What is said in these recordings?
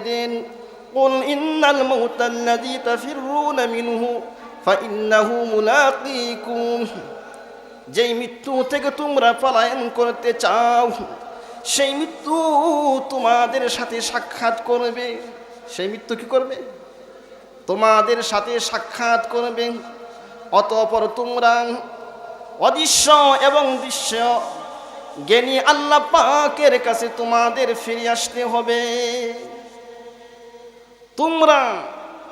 দিন قل إن الموت الذي تفرون منه فإنه ملاقيكم যেই মৃত্যু থেকে তোমরা পলায়ন করতে চাও সেই মৃত্যু তোমাদের সাথে সাক্ষাৎ করবে সেই মৃত্যু কি করবে তোমাদের সাথে সাক্ষাৎ করবে অতঃপর তোমরা অদৃশ্য এবং দৃশ্য জ্ঞানী আল্লাহ পাকের কাছে তোমাদের ফিরে আসতে হবে তোমরা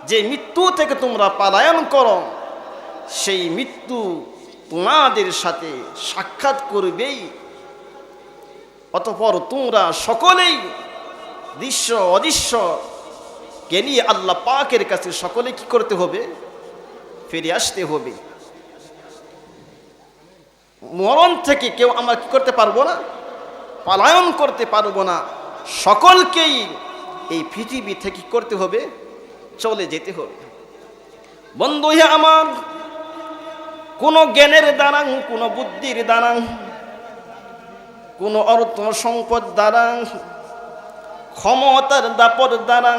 যে মৃত্যু থেকে তোমরা পালায়ন করো, সেই মৃত্যু তোমাদের সাথে সাক্ষাৎ করবেই। অতপর তোমরা সকলেই দৃশ্য অদৃশ্য জ্ঞানী আল্লাহ পাকের কাছে সকলে কি করতে হবে? ফিরে আসতে হবে। মরণ থেকে কেউ আমরা কি করতে পারব না? পালায়ন করতে পারব না। সকলকেই এই পৃথিবী থেকে করতে হবে, চলে যেতে হবে। বন্ধু আমার, কোনো জ্ঞানের দ্বারা কোনো বুদ্ধির দ্বারা কোনো অর্থ সম্পদ দ্বারা ক্ষমতার দাপর দ্বারা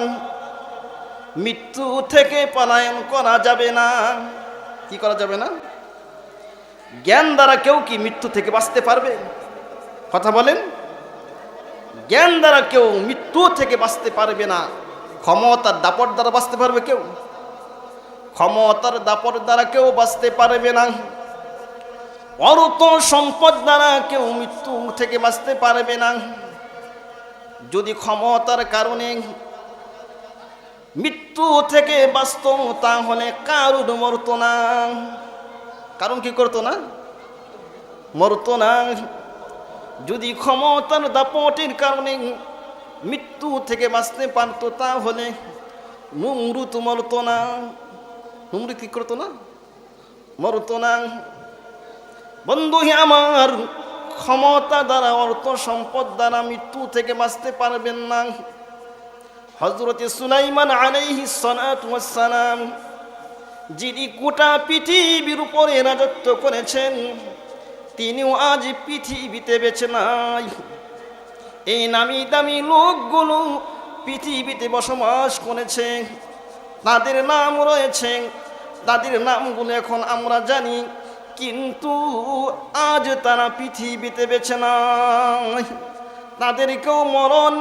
মৃত্যু থেকে পলায়ন করা যাবে না। কি করা যাবে না? জ্ঞান দ্বারা কেউ কি মৃত্যু থেকে বাঁচতে পারবে? কথা বলেন। জ্ঞান দ্বারা কেউ মৃত্যু থেকে বাঁচতে পারবে না। ক্ষমতার দাপট দ্বারা বাঁচতে পারবে কেউ? ক্ষমতার দাপট দ্বারা কেউ বাঁচতে পারবে না। অর্থ সম্পদ দ্বারা কেউ মৃত্যু থেকে বাঁচতে পারবে না। যদি ক্ষমতার কারণে মৃত্যু থেকে বাঁচত, তাহলে কারুর মরত না। কারণ কি করতো না? মরত না। যদি ক্ষমতার দাপটের কারণে মৃত্যু থেকে বাঁচতে পারতো তাহলে নুমরুত মরতো না। নুমরুত কি করতো না? মরতো না। বন্ধু আমার, ক্ষমতা দ্বারা, অর্থ সম্পদ দ্বারা মৃত্যু থেকে বাঁচতে পারবেন না। হজরতে সুলাইমান আলাইহি সালাম যিনি গোটা পৃথিবীর উপরে রাজত্ব করেছেন তিনিও আজ পৃথিবীতে বেছে নাই। এই নামি দামি লোকগুলো পৃথিবীতে বসবাস করেছে। তাদের নাম রয়েছে, তাদের নামগুলো এখন আমরা জানি, কিন্তু আজ তারা পৃথিবীতে বেছে নাই। তাদেরকেও মরণ,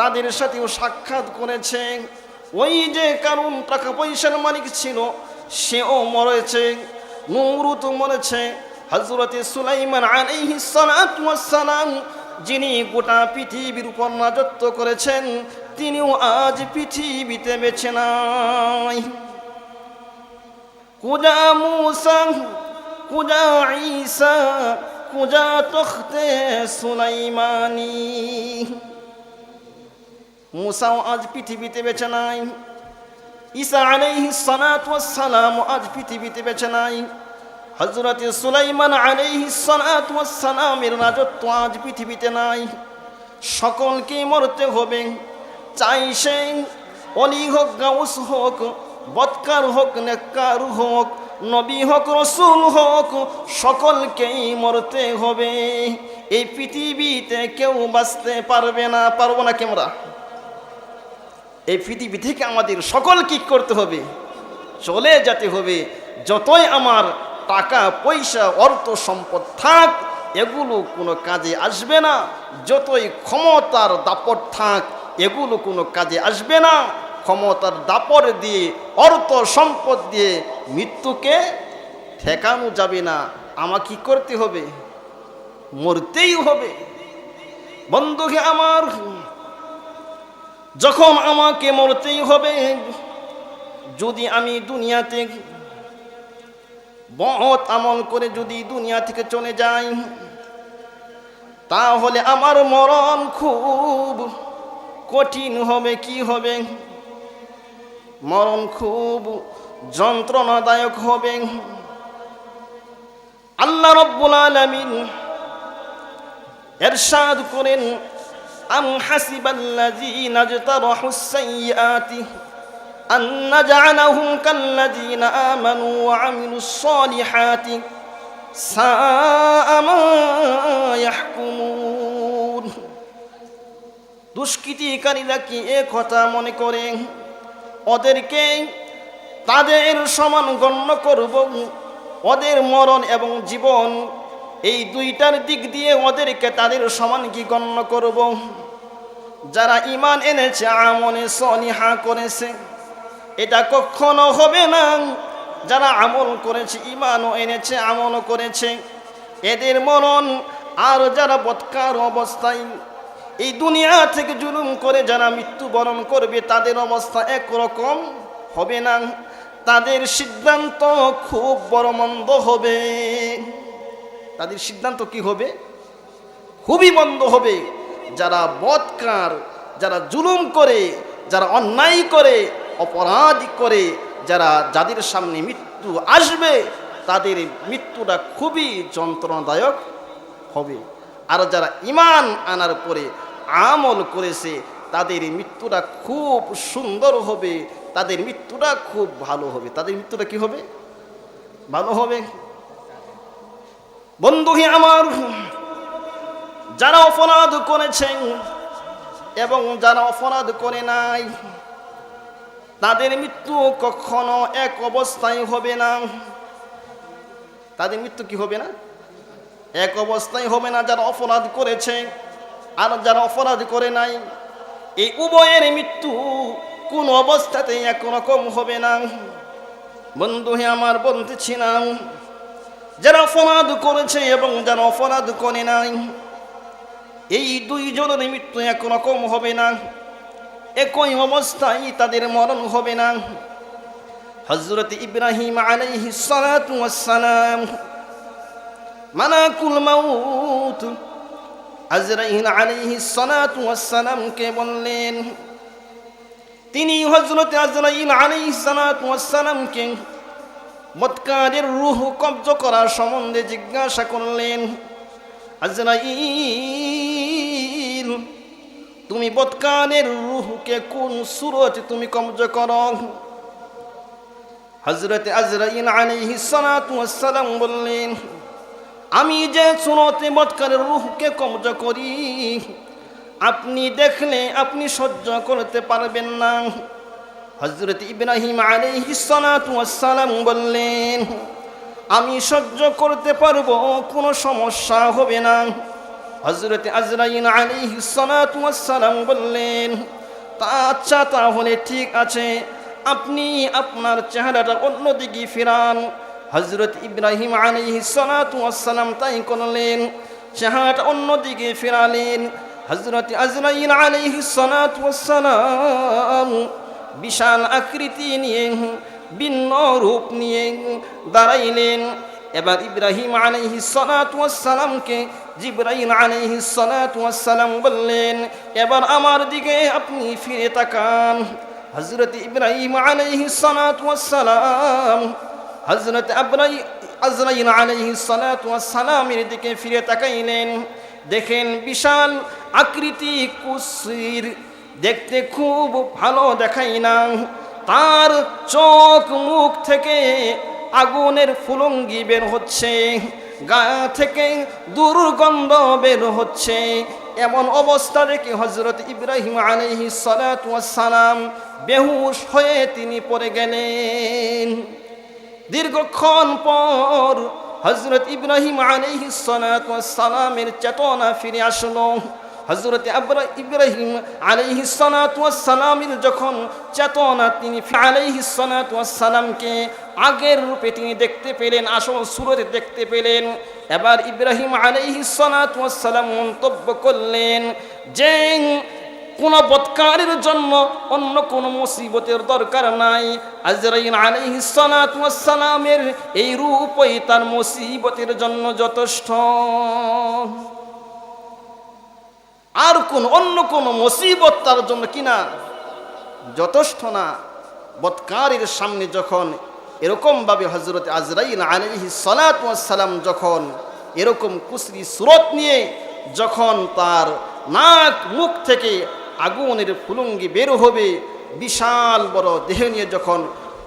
তাদের সাথেও সাক্ষাৎ করেছে। ওই যে কারণ টাকা পয়সার মালিক ছিল, সেও মরেছে, নুরুত মরেছে। হজরতে সুলাইমান আলাইহিস সালাম যিনি গোটা পৃথিবীর উপর রাজত্ব করেছেন, তিনিও আজ পৃথিবীতে বেছে নাই। কুজা মুসা, কুজা ঈসা, কুজা তখতে সুলাইমানি। মুসাও আজ পৃথিবীতে বেছে নাই। ঈসা আলাইহি সালাম আজ পৃথিবীতে বেছে নাই। হজরত সুলাইমান আলাইহি সালামের রাজত্ব আজ পৃথিবীতে নাই। সকলকে মরতে হবে। চাই সে অলি হোক, গাউস হোক, বৎকার হোক, নেককার হোক, নবী হোক, রসুল হোক, সকলকেই মরতে হবে। এই পৃথিবীতে কেউ বাঁচতে পারবে না, পারব না কেমরা? এই পৃথিবী থেকে আমাদের সকল কি করতে হবে? চলে যেতে হবে। যতই আমার টাকা, পয়সা, অর্থ সম্পদ থাক, এগুলো কোনো কাজে আসবে না। যতই ক্ষমতার দাপট থাক, এগুলো কোনো কাজে আসবে না। ক্ষমতার দাপট দিয়ে, অর্থ সম্পদ দিয়ে মৃত্যুকে ঠেকানো যাবে না। আমা কি করতে হবে? মরতেই হবে। বন্ধুকে আমার, যখন আমাকে মরতেই হবে, যদি আমি দুনিয়াতে বহৎ আমল করে যদি দুনিয়া থেকে চলে যাই, তাহলে আমার মরণ খুব কঠিন হবে, কি হবে? মরণ খুব যন্ত্রণাদায়ক হবে। আল্লাহ রব্বুল আলামিন এরশাদ করেন, আম হাসিবাল্লাযীনা ইজতারাহুস সাইয়্যাতি أن نجعلهم كالذين آمنوا وعملوا الصالحات ساء ما يحكمون দুষ্কৃতিকারীরা কি এ কথা মনে করে ওদেরকে তাদের সমান গণ্য করব ওদের মরণ এবং জীবন এই দুইটার দিক দিয়ে ওদেরকে তাদের সমান কি গণ্য করব যারা ইমান এনেছে আমনে সনিহা করেছে এটা কখনো হবে না। যারা আমল করেছে ইমানও এনেছে, আমলও করেছে, এদের মরণ আর যারা বৎকার অবস্থায় এই দুনিয়া থেকে জুলুম করে যারা মৃত্যুবরণ করবে, তাদের অবস্থা একরকম হবে না। তাদের সিদ্ধান্ত খুব বড় মন্দ হবে। তাদের সিদ্ধান্ত কি হবে? খুবই মন্দ হবে। যারা বৎকার, যারা জুলুম করে, যারা অন্যায় করে অপরাধ করে যারা যাদের সামনে মৃত্যু আসবে, তাদের মৃত্যুটা খুবই যন্ত্রণাদায়ক হবে। আর যারা ইমান আনার পরে আমল করেছে, তাদের মৃত্যুটা খুব সুন্দর হবে, তাদের মৃত্যুটা খুব ভালো হবে। তাদের মৃত্যুটা কি হবে? ভালো হবে। বন্ধু আমার, যারা অপরাধ করেছেন এবং যারা অপরাধ করে নাই তাদের মৃত্যু কখনো এক অবস্থায় হবে না। তাদের মৃত্যু কি হবে না? এক অবস্থায় হবে না যারা অপরাধ করেছে আর যারা অপরাধ করে নাই। এই উভয়ের মৃত্যু কোন অবস্থাতেই একরকম হবে না। বন্ধু হে আমার বলতেছি না যারা অপরাধ করেছে এবং যারা অপরাধ করে নাই, এই দুইজনের মৃত্যু একরকম হবে না। একই অবস্থায় তাদের মরণ হবে না। হজরত ইব্রাহিম আলাইহি ওয়াসসালাম মালাকুল মাউত আজরাইল আলাইহি ওয়াসসালামকে বললেন, তিনি হজরত আজরাইল আলাইহি সালাতু ওয়াসসালামকে মৎকারের রুহ কব্জ করার সম্বন্ধে জিজ্ঞাসা করলেন, আজরাইল তুমি বৎকানের রুহকে কোন সুরতে তুমি কব্জ করো? হজরত আজরাইল আলাইহিস সালাতু ওয়াসসালাম বললেন, আমি যে সুরতে বৎকারের রুহকে কব্জ করি, আপনি দেখলে আপনি সহ্য করতে পারবেন না। হজরত ইব্রাহিম আলাইহিস সালাতু ওয়াসসালাম বললেন, আমি সহ্য করতে পারব, কোনো সমস্যা হবে না। হজরত আজরাইন সালাতু ওয়াসসালাম বললেন, তা আচ্ছা তাহলে ঠিক আছে। আপনি আপনার চেহারাটা অন্যদিকে ফিরান। হজরত ইব্রাহিম সালাতু ওয়াসসালাম তাই করলেন, চেহারাটা অন্যদিকে ফিরালেন। হজরত আজরাইল সালাতু ওয়াসসালাম বিশাল আকৃতি নিয়ে, ভিন্ন রূপ নিয়ে দাঁড়াইলেন। এবার ইব্রাহিম আলাইহি সালামকে জিব্রাহিম আলাইহি সালাম বললেন, এবার আমার দিকে আপনি ফিরে তাকান। হজরত ইব্রাহিম আলাইহি সালাম হজরত আজরাইল আলাইহি সালামের দিকে ফিরে তাকাইলেন। দেখেন বিশাল আকৃতি কুসির দেখতে খুব ভালো দেখাই না। তার চোখ মুখ থেকে আগুনের ফুলঙ্গি বের হচ্ছে। গা থেকে দুর্গন্ধ বের হচ্ছে। এমন অবস্থা দেখে হজরত ইব্রাহিম আলহি সালাম বেহুশ হয়ে তিনি পড়ে গেলেন। দীর্ঘক্ষণ পর হজরত ইব্রাহিম আলহি সালামের চেতনা ফিরে আসলো। হজরত ইব্রাহিম আলাইহি সালামের যখন চেতনা তিনি আলাইহি সালামকে আগের রূপে তিনি দেখতে পেলেন, আসল সুরতে দেখতে পেলেন, এবার ইব্রাহিম আলাইহি সালাম মন্তব্য করলেন যে, কোন বৎকারের জন্য অন্য কোন মুসিবতের দরকার নাই। আজরাইল আলাইহি সালামের এই রূপই তার মুসিবতের জন্য যথেষ্ট। আর কোন, অন্য কোন মুসিবত তার জন্য কিনা? যথেষ্ট না। বৎকারের সামনে যখন এরকমভাবে হজরত আজরাইল আলহি সালাম যখন এরকম কুসরি সুরত নিয়ে যখন তার নাক মুখ থেকে আগুনের ফুলুঙ্গি বের হবে, বিশাল বড় দেহ নিয়ে যখন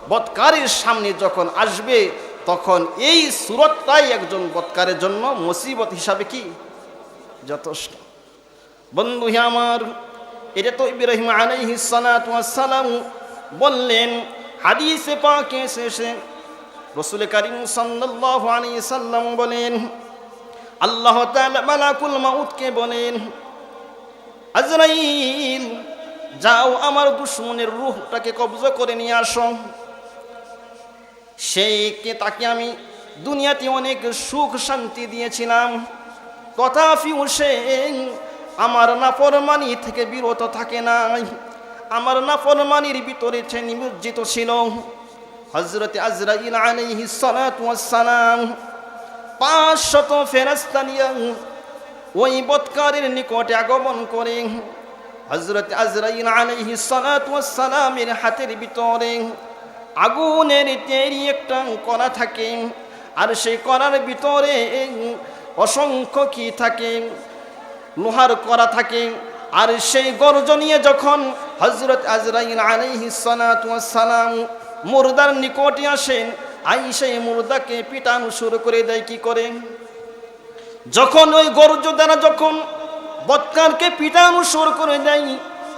বৎকারের সামনে যখন আসবে, তখন এই সুরতটাই একজন বৎকারের জন্য মুসিবত হিসাবে কি? যথেষ্ট। বন্ধু আমার, এটা তো ইব্রাহিম আলাইহি সালাম বললেন, হাদিসে পাকে এসেছে। রসুল করিম সাল্লাল্লাহু আলাইহি সাল্লাম বলেন, আল্লাহ মালাকুল মাউতকে বলেন, আজরাইল, যাও আমার দুশ্মনের রূহটাকে কবজা করে নিয়ে আসো। সেইকে তাকে আমি দুনিয়াতে অনেক সুখ শান্তি দিয়েছিলাম। তথাপি সে আমার নাফরমানি থেকে বিরত থাকে নাই। আমার নাফরমানির ভিতরে সে নিমজ্জিত ছিল। হজরত আজরাইল আলাইহি পাঁচশত ফেরেশতা নিয়ে ওই বৎকারের নিকটে আগমন করে। হজরত আজরাইল আলাইহি ওয়াসসালামের হাতের ভিতরে আগুনের তেরি একটা কণা থাকে। আর সেই কণার ভিতরে অসংখ্য কি থাকে? লোহার করা থাকে। আর সেই গর্জনিয়ে যখন হজরত আজরাইল আলাইহি সালাম মুর্দার নিকটে আসেন, আই সেই মুর্দাকে পিটানো শুরু করে দেয়, কি করে? যখন ওই গর্জ দ্বারা যখন বৎকারকে পিটানো শুরু করে দেয়,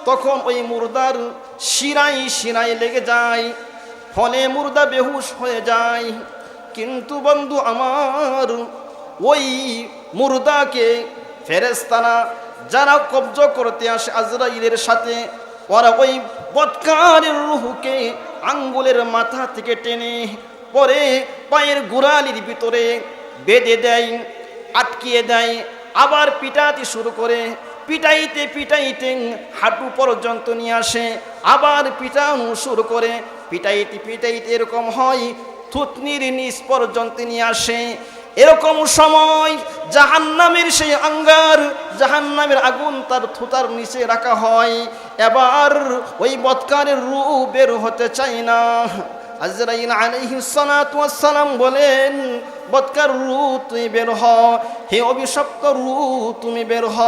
তখন ওই মুর্দার শিরাই শিরাই লেগে যায়, ফলে মুর্দা বেহুশ হয়ে যায়। কিন্তু বন্ধু আমার, ওই মুর্দাকে ফেরেস্তানা যারা কবজ করতে আসে আজরাইলের সাথে, ওরা ওই বৎকারের রুহুকে আঙ্গুলের মাথা থেকে টেনে পরে পায়ের গোড়ালির ভিতরে বেঁধে দেয়, আটকিয়ে দেয়, আবার পিটাতে শুরু করে, পিটাইতে পিটাইতে হাঁটু পর্যন্ত নিয়ে আসে, আবার পিটানো শুরু করে, পিটাইতে পিটাইতে এরকম হয়, থুতনির নিচ পর্যন্ত নিয়ে আসে এরকম সময় জাহান্নামের সেই আঙ্গার, জাহান্নামের আগুন তার থুতার নিচে রাখা হয়। এবার ওই বৎকারের রূপ বের হতে চায় না। আজরাইল আলাইহি সালাতু বলেন, বৎকার রু তুমি বের হ, হে অভিশপ্ত রু তুমি বের হ।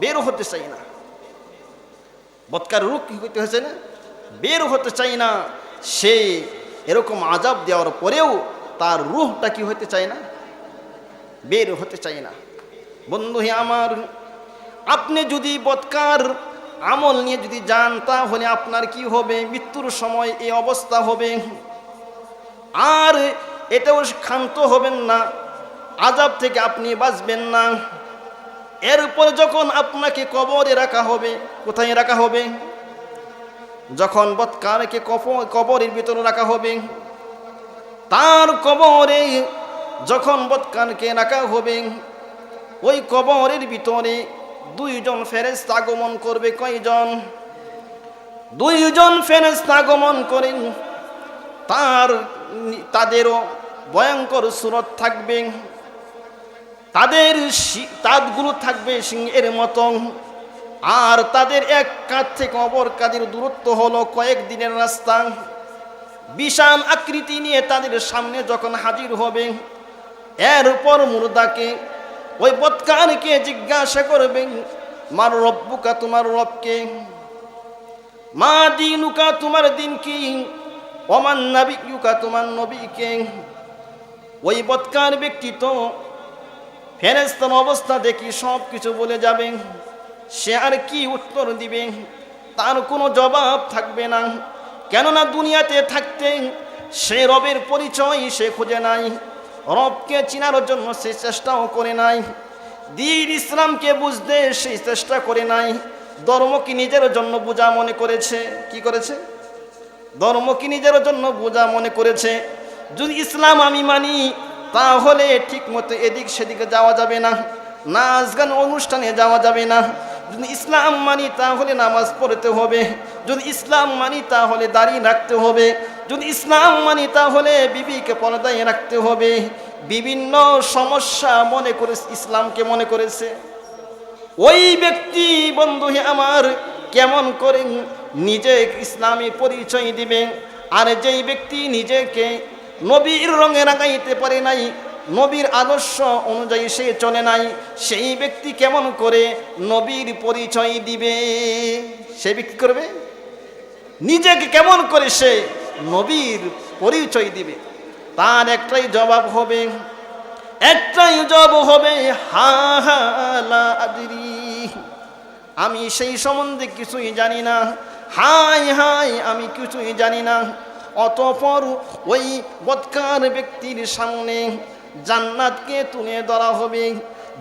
বের হতে চাই না। বৎকার রূপ কি করতে হয়েছে না? বের হতে চাই না। সে এরকম আজাব দেওয়ার পরেও তার রুহটা কি হতে চায় না? বের হতে চায় না। বন্ধু আমার, আপনি যদি বৎকার আমল নিয়ে যদি যান, তাহলে আপনার কি হবে? মৃত্যুর সময় এই অবস্থা হবে। আর এটাও ক্ষান্ত হবেন না, আজাব থেকে আপনি বাঁচবেন না। এরপর যখন আপনাকে কবরে রাখা হবে, কোথায় রাখা হবে? যখন বৎকারকে কবরের ভিতরে রাখা হবে তার কবরে যখন বৎকারকে রাখা হবে, ওই কবরের ভিতরে দুইজন ফেরেস্ত আগমন করবে কয়জন? দুইজন ফেরেস্ত আগমন করেন, তার তাদেরও ভয়ঙ্কর সুরত থাকবে, তাদের তাঁতগুলো থাকবে সিংহের মতন, আর তাদের এক কাঁধ থেকে অপর কাদের দূরত্ব হলো কয়েক দিনের রাস্তা। বিশাল আকৃতি নিয়ে তাদের সামনে যখন হাজির হবে, এরপর মুর্দাকে ওই বৎকারকে জিজ্ঞাসা করবেন, মার রব্বুকা তোমার রবকে? মা দিনুকা তোমার দিন কি? অমান নাবিকুকা তোমার নবীকে? ওই বৎকার ব্যক্তি তো ফেরেস্তার অবস্থা দেখি সব কিছু বলে যাবে। সে আর কি উত্তর দিবে? তার কোনো জবাব থাকবে না। কেননা দুনিয়াতে থাকতে সে রবের পরিচয় সে খুঁজে নাই, রবকে চিনার জন্য সে চেষ্টাও করে নাই, দিন ইসলামকে বুঝতে সে চেষ্টা করে নাই ধর্ম কি নিজের জন্য বোঝা মনে করেছে, কি করেছে? ধর্ম কি নিজের জন্য বোঝা মনে করেছে, যদি ইসলাম আমি মানি, তাহলে ঠিক মতো এদিক সেদিকে যাওয়া যাবে না, নাচ গান অনুষ্ঠানে যাওয়া যাবে না যদি ইসলাম মানি, তাহলে নামাজ পড়তে হবে। যদি ইসলাম মানি, তাহলে দাড়ি রাখতে হবে। যদি ইসলাম মানি, তাহলে বিবিকে পর্দায় রাখতে হবে। বিভিন্ন সমস্যা মনে করে ইসলামকে মনে করেছে। ওই ব্যক্তি, বন্ধু আমার, কেমন করে নিজে ইসলামী পরিচয় দিবে? আর যেই ব্যক্তি নিজেকে নবীর রঙে রাঙাইতে পারে নাই নবীর আদর্শ অনুযায়ী সে চলে নাই, সেই ব্যক্তি কেমন করে নবীর পরিচয় দিবে? সে ব্যক্তি করবে? নিজেকে কেমন করে সে নবীর পরিচয় দিবে? তার একটাই জবাব হবে, একটাই জবাব হবে, হা হা আমি সেই সম্বন্ধে কিছুই জানি না হাই হাই আমি কিছুই জানি না। অতপর ওই বৎকার ব্যক্তির সামনে জান্নাতকে তুলে ধরা হবে।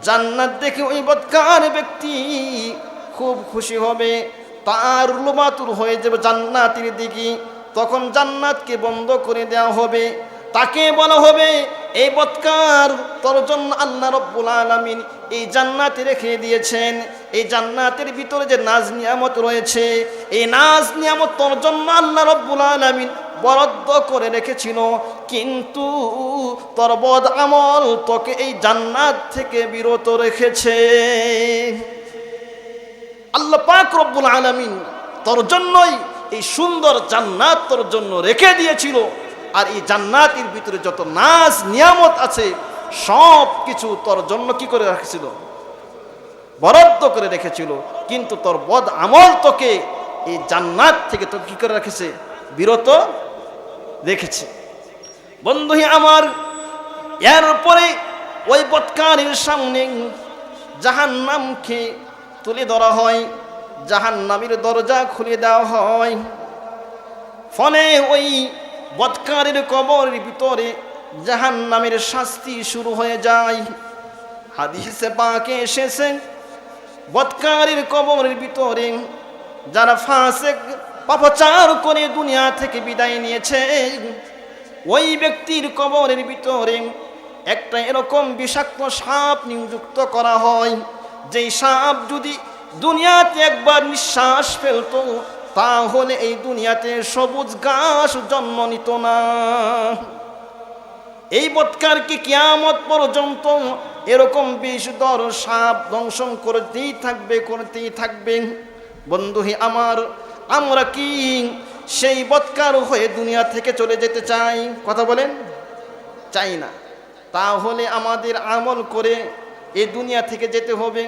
জান্নাত দেখে ওই বৎকার ব্যক্তি খুব খুশি হবে। তার লোমাতুর হয়ে যাবে জান্নাতের দিকে। তখন জান্নাতকে বন্ধ করে দেওয়া হবে। তাকে বলা হবে, এই বৎকার তোর জন্য আল্লাহ রব্বুল আলমিন এই জান্নাতে রেখে দিয়েছেন। এই জান্নাতের ভিতরে যে নাজ নিয়ামত রয়েছে, এই নাজ নিয়ামত তোর জন্য আল্লাহ রব্বুল আলমিন বরাদ্দ করে রেখেছিল। কিন্তু তোর বদ আমল তোকে এই জান্নাত থেকে বিরত রেখেছে। আল্লাহ পাক রব্বুল আলমিন তোর জন্যই এই সুন্দর জান্নাত তোর জন্য রেখে দিয়েছিল। আর এই জান্নাতের ভিতরে যত নাচ নিয়ামত আছে, সব কিছু তোর জন্য কি করে রাখছিল? বরাদ্দ করে রেখেছিল। কিন্তু তোর বদ আমল তোকে এই জান্নাত থেকে তো কি করে রেখেছে? বিরত রেখেছে বন্ধুই আমার, এরপরে ওই বৎকারের সামনে জাহান নামকে তুলে ধরা হয় জাহান নামের দরজা খুলে দেওয়া হয়। ফলে ওই বৎকারের কবরের ভিতরে জাহান নামের শাস্তি শুরু হয়ে যায়। হাদিসে পাকে এসেছে, বৎকারের কবরের ভিতরে যারা ফাঁসে পাপচার করে দুনিয়া থেকে বিদায় নিয়েছে। ওই ব্যক্তির কবরের ভিতরে একটা এরকম বিষাক্ত সাপ নিযুক্ত করা হয়। যেই সাপ যদি দুনিয়াতে একবার নিঃশ্বাস ফেলতো, তাহলে এই দুনিয়াতে সবুজ ঘাস জন্ম নিত না। এই বৎকারকে কিয়ামত পর্যন্ত এরকম বিষধর সাপ দংশন করতেই থাকবে করতেই থাকবে? বন্ধু আমার আমরা কি সেই বৎকার হয়ে দুনিয়া থেকে চলে যেতে চাই? কথা বলেন। চাই না। তাহলে আমাদের আমল করে এ দুনিয়া থেকে যেতে হবে।